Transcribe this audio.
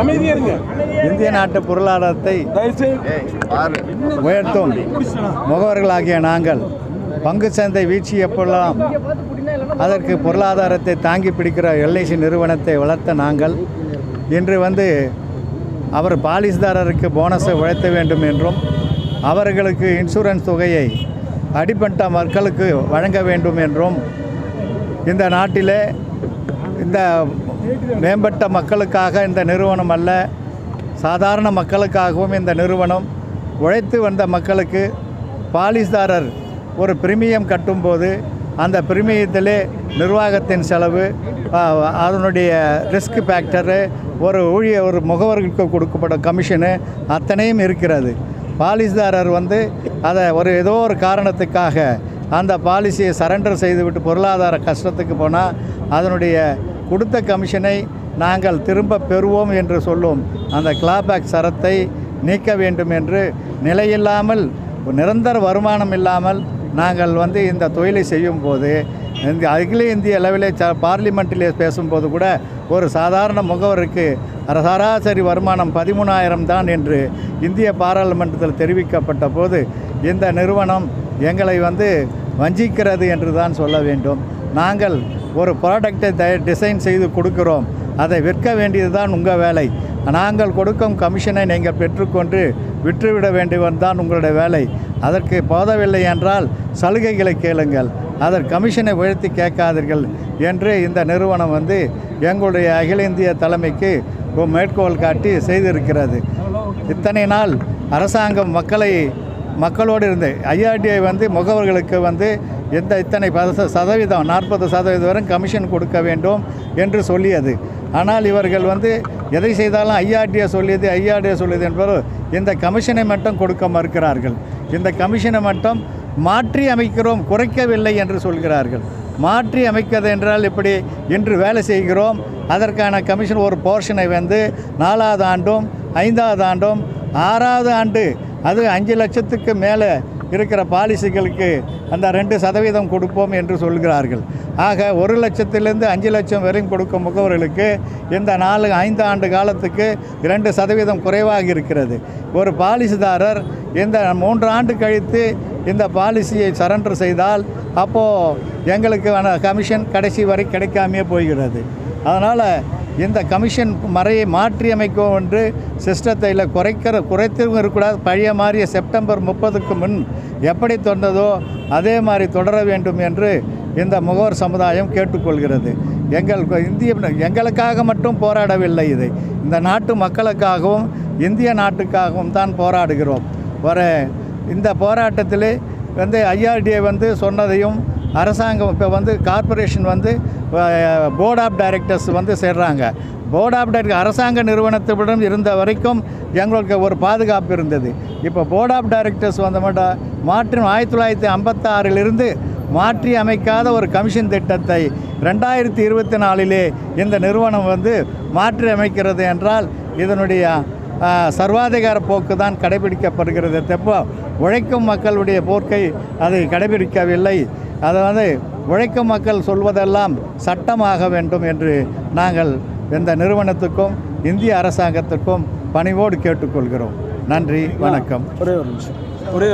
அமைதியா இருங்க. இந்திய நாட்டு பொருளாதாரத்தை உயர்த்தும். முகவர்களாகிய நாங்கள் பங்கு சந்தை வீழ்ச்சி எப்பெல்லாம் அதற்கு பொருளாதாரத்தை தாங்கி பிடிக்கிற எல்ஐசி நிறுவனத்தை வளர்த்த நாங்கள் இன்று வந்து அவர் பாலிஸ்தாரருக்கு போனஸை உழைத்த வேண்டும் என்றும் அவர்களுக்கு இன்சூரன்ஸ் தொகையை அடிப்பட்ட மக்களுக்கு வழங்க வேண்டும் என்றும் இந்த நாட்டிலே இந்த மேம்பட்ட மக்களுக்காக இந்த நிறுவனம் அல்ல. சாதாரண மக்களுக்காகவும் இந்த நிறுவனம் உழைத்து வந்த மக்களுக்கு பாலிஸ்தாரர் ஒரு பிரிமியம் கட்டும்போது அந்த பிரிமியத்திலே நிர்வாகத்தின் செலவு அதனுடைய ரிஸ்க் ஃபேக்டரு ஒரு ஊழிய ஒரு முகவர்களுக்கு கொடுக்கப்படும் கமிஷனு அத்தனையும் இருக்கிறது. பாலிசிதாரர் வந்து அதை ஒரு ஏதோ ஒரு காரணத்துக்காக அந்த பாலிசியை சரண்டர் செய்துவிட்டு பொருளாதார கஷ்டத்துக்கு போனால் அதனுடைய கொடுத்த கமிஷனை நாங்கள் திரும்ப பெறுவோம் என்று சொல்லும் அந்த கிளாபேக் சரத்தை நீக்க வேண்டும் என்று நிலையில்லாமல் நிரந்தர வருமானம் இல்லாமல் நாங்கள் வந்து இந்த தொழிலை செய்யும் போது இந்த அகில இந்திய அளவிலே ச பார்லிமெண்ட்டிலே பேசும்போது கூட ஒரு சாதாரண முகவருக்கு சராசரி வருமானம் பதிமூணாயிரம் தான் என்று இந்திய பாராளுமன்றத்தில் தெரிவிக்கப்பட்ட போது இந்த நிறுவனம் எங்களை வந்து வஞ்சிக்கிறது என்று தான் சொல்ல வேண்டும். நாங்கள் ஒரு ப்ராடக்டை த டிசைன் செய்து கொடுக்கிறோம். அதை விற்க வேண்டியது தான் உங்கள் வேலை. நாங்கள் கொடுக்கும் கமிஷனை நீங்கள் பெற்றுக்கொண்டு விற்றுவிட வேண்டியவன் தான் உங்களுடைய வேலை. அதற்கு போதவில்லை என்றால் சலுகைகளை கேளுங்கள். அதற்கு கமிஷனை உயர்த்தி கேட்காதீர்கள் என்று இந்த நிறுவனம் வந்து எங்களுடைய அகில இந்திய தலைமைக்கு மேற்கோள் காட்டி செய்திருக்கிறது. இத்தனை நாள் அரசாங்கம் மக்களை மக்களோடு இருந்து ஐஆர்டிஐ வந்து முகவர்களுக்கு வந்து எந்த இத்தனை பத- சதவீதம் நாற்பது சதவீதம் வரை கமிஷன் கொடுக்க வேண்டும் என்று சொல்லியது. ஆனால் இவர்கள் வந்து எதை செய்தாலும் ஐஆர்டிஏ சொல்லியது ஐஆர்டிஏ சொல்லியது என்பது இந்த கமிஷனை மட்டும் கொடுக்க மறுக்கிறார்கள். இந்த கமிஷனை மட்டும் மாற்றி அமைக்கிறோம் குறைக்கவில்லை என்று சொல்கிறார்கள். மாற்றி அமைக்கிறது என்றால் இப்படி இன்று வேலை செய்கிறோம். அதற்கான கமிஷன் ஒரு போர்ஷனை வந்து நாலாவது ஆண்டும் ஐந்தாவது ஆண்டும் ஆறாவது ஆண்டு அது அஞ்சு லட்சத்துக்கு மேலே இருக்கிற பாலிசிகளுக்கு அந்த ரெண்டு சதவீதம் கொடுப்போம் என்று சொல்கிறார்கள். ஆக ஒரு லட்சத்திலிருந்து அஞ்சு லட்சம் வரையும் கொடுக்கும் முகவர்களுக்கு இந்த நாலு ஐந்து ஆண்டு காலத்துக்கு இரண்டு சதவீதம் குறைவாக இருக்கிறது. ஒரு பாலிசிதாரர் இந்த மூன்று ஆண்டு கழித்து இந்த பாலிசியை சரண்டர் செய்தால் அப்போது எங்களுக்கு கமிஷன் கடைசி வரை கிடைக்காமையே போகிறது. அதனால் இந்த கமிஷன் மறையை மாற்றி அமைக்கும் என்று சிஸ்டத்தை இல்லை குறைக்கிற குறைத்தும் இருக்கக்கூடாது. பழைய மாறிய செப்டம்பர் முப்பதுக்கு முன் எப்படி தொண்டதோ அதே மாதிரி தொடர வேண்டும் என்று இந்த முகவர் சமுதாயம் கேட்டுக்கொள்கிறது. எங்கள் இந்திய எங்களுக்காக மட்டும் போராடவில்லை இது. இந்த நாட்டு மக்களுக்காகவும் இந்திய நாட்டுக்காகவும் தான் போராடுகிறோம். ஒரு இந்த போராட்டத்தில் வந்து ஐஆர்டிஏ வந்து சொன்னதையும் அரசாங்கம் இப்போ வந்து கார்ப்பரேஷன் வந்து போர்ட் ஆஃப் டைரக்டர்ஸ் வந்து சேர்றாங்க. போர்ட் ஆஃப் டைரக்டர் அரசாங்க நிறுவனத்துடன் இருந்த வரைக்கும் எங்களுக்கு ஒரு பாதுகாப்பு இருந்தது. இப்போ போர்ட் ஆஃப் டைரக்டர்ஸ் வந்த மட்டும் மாற்றி ஆயிரத்தி தொள்ளாயிரத்தி ஐம்பத்தாறிலிருந்து மாற்றி அமைக்காத ஒரு கமிஷன் திட்டத்தை ரெண்டாயிரத்தி இருபத்தி நாலிலே இந்த நிறுவனம் வந்து மாற்றி அமைக்கிறது என்றால் இதனுடைய சர்வாதிகார போக்கு தான் கடைபிடிக்கப்படுகிறது. தப்போ உழைக்கும் மக்களுடைய போக்கை அதை கடைபிடிக்கவில்லை. அதை வந்து உழைக்கும் மக்கள் சொல்வதெல்லாம் சட்டமாக வேண்டும் என்று நாங்கள் இந்த நிறுவனத்துக்கும் இந்திய அரசாங்கத்துக்கும் பணிவோடு கேட்டுக்கொள்கிறோம். நன்றி வணக்கம். ஒரே ஒரு நிமிஷம். ஒரே